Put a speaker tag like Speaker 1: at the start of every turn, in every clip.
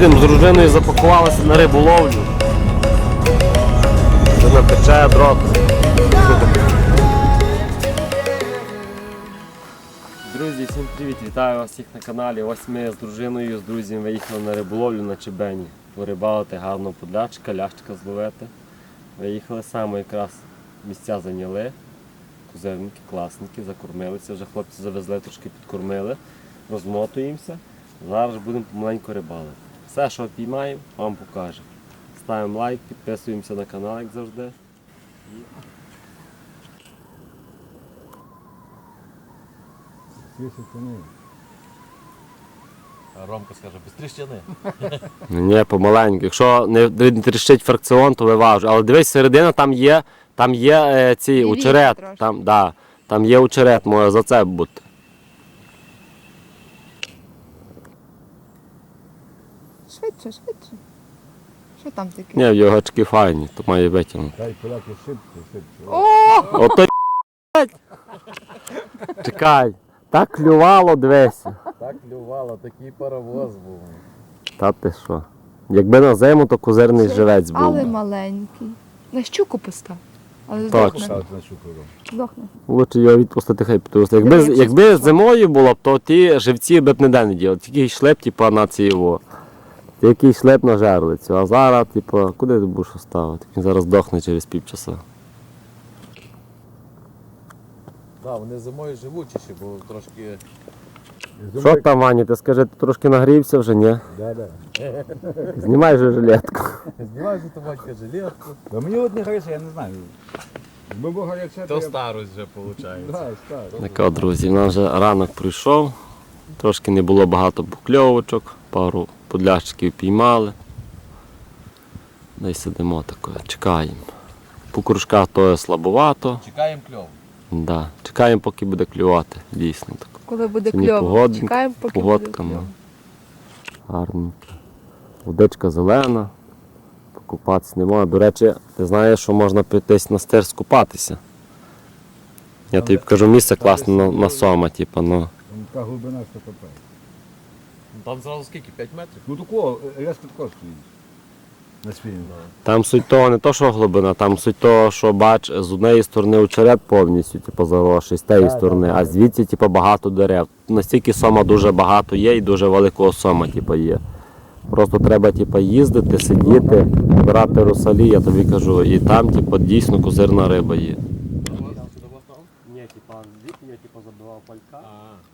Speaker 1: Їдемо з дружиною, запакувалися на риболовлю. Вже напече дрот. Друзі, всім привіт! Вітаю вас всіх на каналі. Ось ми з дружиною, з друзями виїхали на риболовлю на Чебені. Порибалити гарно подлячка, лящика зловити. Виїхали саме якраз місця зайняли. Кузерники, класники, закормилися. Вже хлопці завезли, трошки підкормили, розмотуємося. Зараз будемо помаленьку рибалити. Все, що піймаємо, вам покажемо. Ставимо лайк, підписуємося на канал, як завжди.
Speaker 2: Ромко скаже, без тріщини.
Speaker 1: Ні, помаленьку. Якщо не, тріщить фракціон, то виважу. Але дивись, середина там є, там є е, ці очерет. Там, да, там є очерет, може за це бути.
Speaker 3: Швидше, швидше. Що там таке?
Speaker 1: Ні, в його очки файні, то має витягнути.
Speaker 4: Дай поляки шибко, шибко.
Speaker 3: О!
Speaker 1: Ото блядь. Чекай, так клювало дивись.
Speaker 2: Так клювало, такий паровоз був.
Speaker 1: Та ти що? Якби на зиму, то козирний живець був.
Speaker 3: Але
Speaker 1: би.
Speaker 3: маленький. На щуку постав. Але
Speaker 1: Точно.
Speaker 3: здохне.
Speaker 4: На щуку.
Speaker 3: Здохне.
Speaker 1: Лучше його відпустити, хай потусти. Якби,
Speaker 3: Якщо
Speaker 1: якби зимою було б, то ті живці би б ніде не діли. Тільки йшли б типу, на ці його. Тільки йшли б на жерлицю. А зараз, типу, куди ти будеш ставити? Він зараз дохне через півчаса.
Speaker 2: Так, вони зимою живучіші, бо трошки.
Speaker 1: Що там, Ваня, ти скажи, ти трошки нагрівся вже, ні?
Speaker 4: Да, да.
Speaker 1: Знімай же жилетку.
Speaker 2: Знімай же томатька жилетку.
Speaker 4: Да мені от не гаряче, я не знаю. Якби було гаряче,
Speaker 2: То
Speaker 4: я...
Speaker 2: старость вже виходить.
Speaker 4: Да, старо.
Speaker 1: Так от, друзі, у нас вже ранок прийшов. Трошки не було багато букльовочок, пару подлящиків піймали. Десь сидимо тако, чекаємо. По кружках то слабовато.
Speaker 2: Чекаємо кльов.
Speaker 1: Да. Чекаємо, поки буде клювати, дійсно так.
Speaker 3: Коли буде кльово. Чекаємо, поки
Speaker 1: Погодка,
Speaker 3: буде
Speaker 1: ну.
Speaker 3: кльово.
Speaker 1: Гарненько. Водичка зелена. Покупатися не можна. До речі, ти знаєш, що можна прийтись на стир скупатися. Я тобі кажу, місце класне на, на сома, типу, ну.
Speaker 4: Там така глибина, що капає.
Speaker 2: Там зразу скільки? 5 метрів?
Speaker 4: Ну такого, резко тако стоїть. На спільні.
Speaker 1: Там суть того не то, що глибина, там суть того, що бач, з однієї сторони очерет повністю типу, заросший, з тієї сторони, а звідси типу, багато дерев. Настільки сома дуже багато є і дуже великого сома типу, є. Просто треба типу, їздити, сидіти, брати русалі, я тобі кажу, і там типу, дійсно козирна риба є. Ні, типа, звідки я типу, забивав палька.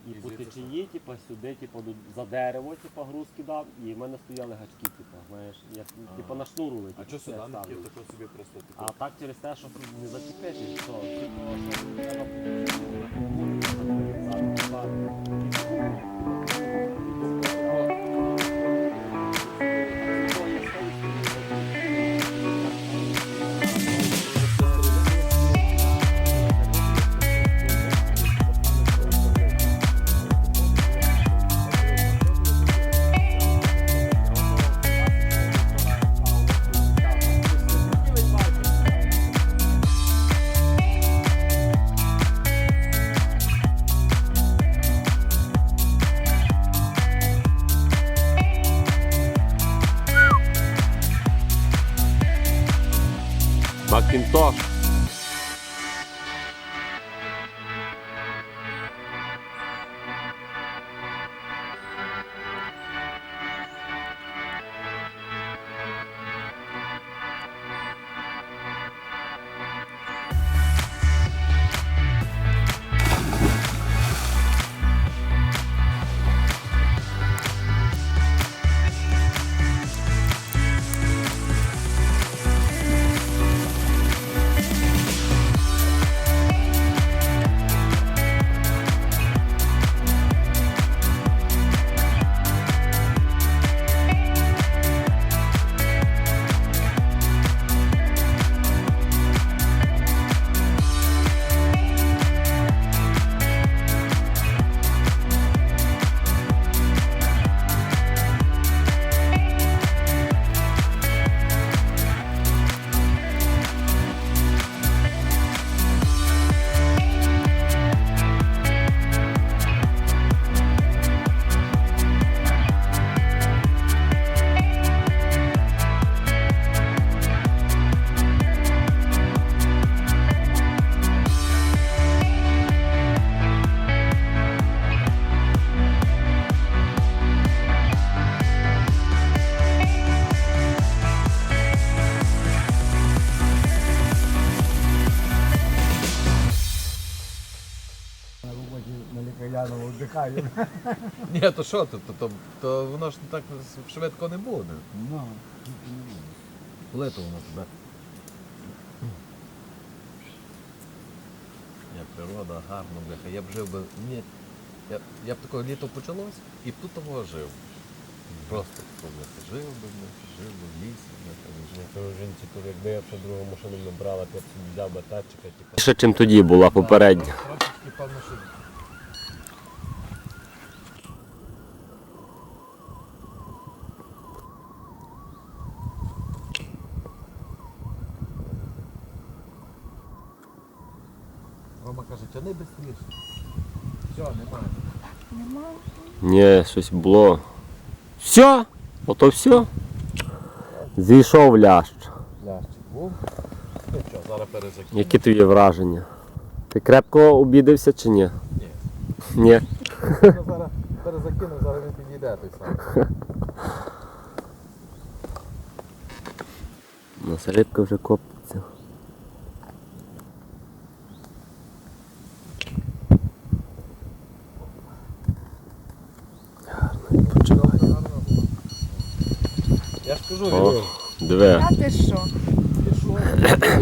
Speaker 1: І по течії, типу, сюди, типу, за дерево, типу, груз кидав, і в мене стояли гачки, типу, знаєш, як, типу, на шнуру
Speaker 2: А що сюди не кинув, тако собі просто
Speaker 1: А так через те, що не зачепити, що типу, що треба Macintosh.
Speaker 4: Чекаю.
Speaker 2: Ні, то що, то, то, то, то воно ж так швидко не буде.
Speaker 4: Ну,
Speaker 2: Коли то воно тебе? Як природа, гарно, бляха. Я б жив би. Ні. Я, я б такого літо почалось і б тут того жив. Просто такого, бляха. Жив би, бляха, жив би в лісі, бляха, жив.
Speaker 5: жінці, то якби я ще другу машину не брала, то я б собі взяв би тачика, типу.
Speaker 1: Ще чим тоді була попередня.
Speaker 2: Трошечки, певно, що Рома каже, тяни швидше. Все, немає.
Speaker 3: Нема.
Speaker 1: Ні, щось було. Все? Ото все. Зійшов лящ.
Speaker 2: Лящик був. Ну що, зараз перезакину.
Speaker 1: Які твої враження? Ти крепко обідався чи ні?
Speaker 2: Ні.
Speaker 1: Ні.
Speaker 2: Зараз перезакину, зараз він підійде той сам.
Speaker 1: У нас рибка вже коптиться. Гарно відпочиває.
Speaker 2: Я ж кажу,
Speaker 1: О, диви.
Speaker 3: А ти що?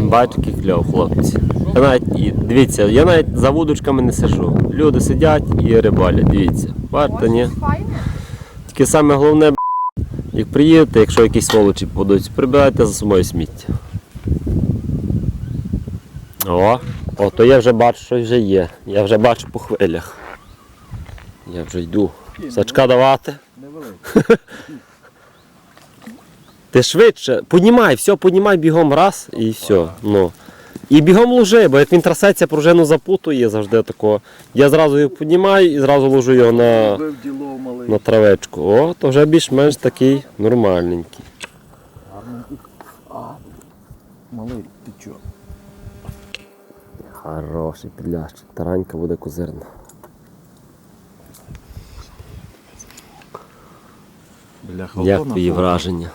Speaker 1: Бач, який кльов, хлопці. Я навіть, і, дивіться, я навіть за вудочками не сижу. Люди сидять і рибалять, дивіться. Бачите, ні?
Speaker 3: Файне.
Speaker 1: Тільки саме головне, б**, як приїдете, якщо якісь сволочі попадуть, прибирайте за собою сміття. О, о, то я вже бачу, що вже є. Я вже бачу по хвилях. Я вже йду. Сачка давати.
Speaker 2: невеликий.
Speaker 1: Ти швидше, піднімай, все, піднімай бігом раз і все. Ну. І бігом ложи, бо як він трасеться, пружину запутує завжди такого. Я зразу його піднімаю і зразу ложу його на,
Speaker 2: Бив ділов малий.
Speaker 1: на травечку. О, то вже більш-менш такий нормальненький.
Speaker 2: Малий, ти чо?
Speaker 1: Хороший підлящик. Таранька буде козирна.
Speaker 2: Бляха,
Speaker 1: Як твої враження?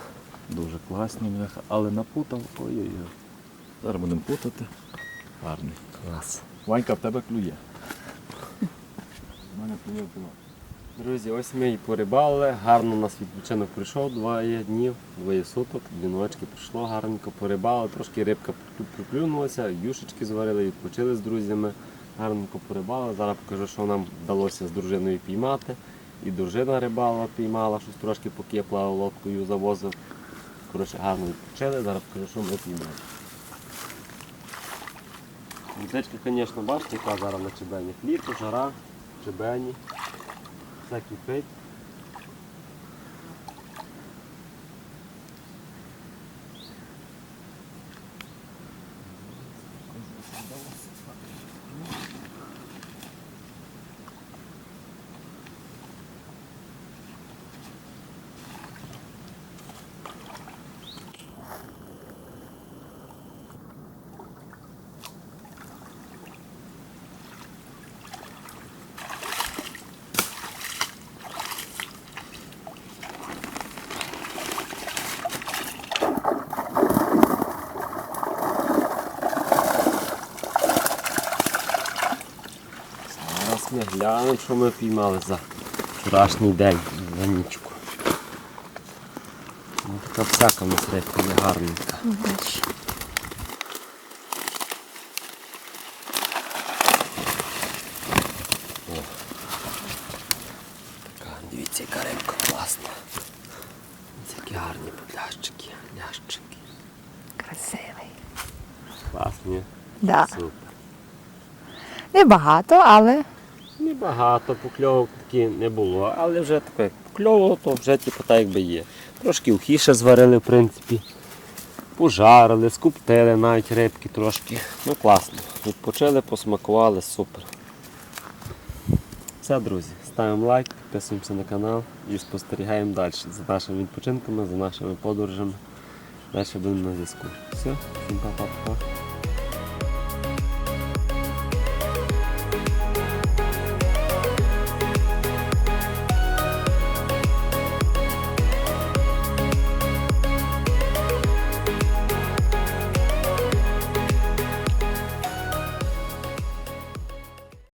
Speaker 2: Дуже класні, бляха, але напутав. Ой-ой-ой. Зараз будемо путати. Гарний.
Speaker 1: Клас.
Speaker 2: Ванька, в тебе клює.
Speaker 4: в мене плює було.
Speaker 1: Друзі, ось ми і порибали. Гарно у нас відпочинок прийшов, двоє днів, двоє суток, дві ночки прийшло, гарненько порибали, трошки рибка приплюнулася, юшечки зварили, відпочили з друзями, гарненько порибали. Зараз покажу, що нам вдалося з дружиною піймати. І дружина рибала піймала, щось трошки поки я плавав лодкою, завозив. Коротше, гарно відпочили, зараз що ми піймали. Музичка, звісно, бачите, яка зараз на чебені. Літо, жара, чебені. Все кипить. Ми глянемо, що ми піймали за вчорашній день, за нічку. Ну, така всяка нас рибка не гарненька.
Speaker 3: Бач.
Speaker 1: Така, дивіться, яка рибка класна. Ось гарні подлящики, лящики.
Speaker 3: Красивий.
Speaker 1: Класні.
Speaker 3: Да.
Speaker 1: Супер.
Speaker 3: Небагато, але
Speaker 1: Небагато покльовок таки не було, але вже таке як покльовувало, то вже типу, так якби є. Трошки ухіше зварили, в принципі. Пожарили, скуптили навіть рибки трошки. Ну класно. Відпочили, посмакували, супер. Все, друзі, ставимо лайк, підписуємося на канал і спостерігаємо далі за нашими відпочинками, за нашими подорожами. Далі будемо на зв'язку. Все, всім па-па-па.